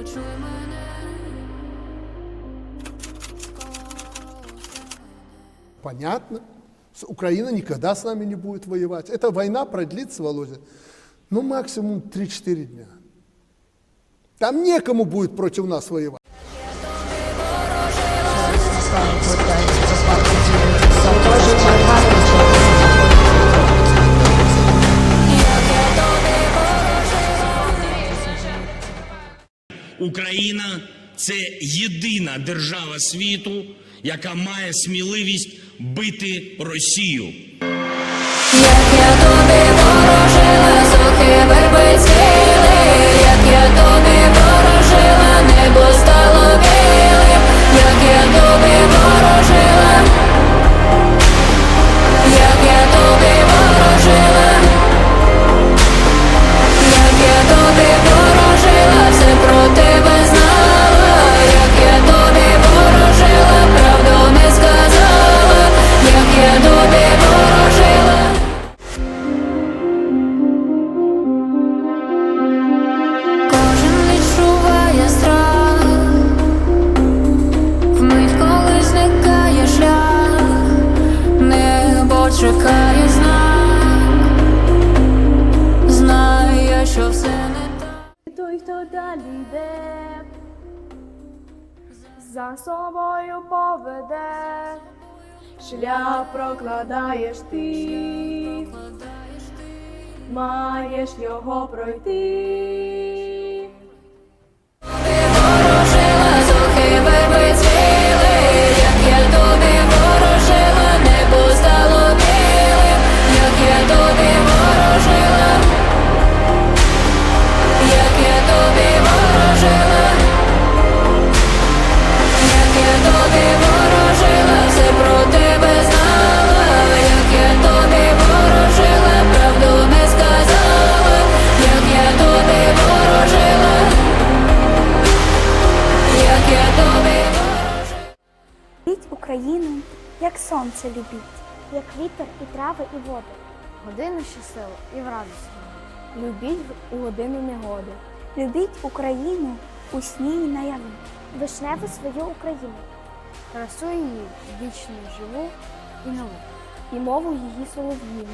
почуй мене. Понятно. Украина никогда с нами не будет воевать. Эта война продлится, Володя, ну максимум 3-4 дня. Там некому будет против нас воевать. Україна це єдина держава світу, яка має сміливість бити Росію. Як я тобі ворожила, сухи верби небо чекає знак, знає, що все не так. той, хто далі йде, за собою поведе, шлях прокладаєш ти, маєш його пройти. Як сонце любіть, як вітер і трави, і воду. Годину щасливу і в радості. Любіть у годину негоди. Любіть Україну у сні і наяві. Вишневу свою Україну. Красу її вічно живу і нову. І мову її солов'їну.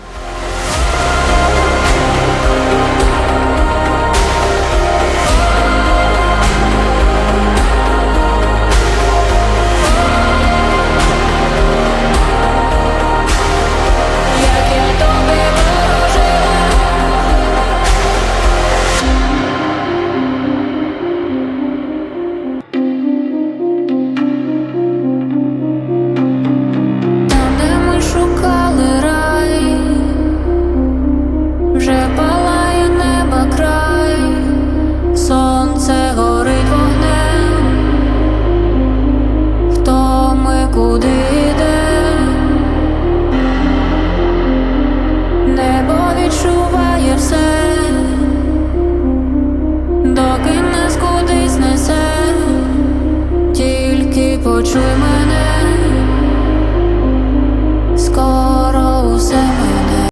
Відчуває все, доки нас кудись несе, тільки почуй мене,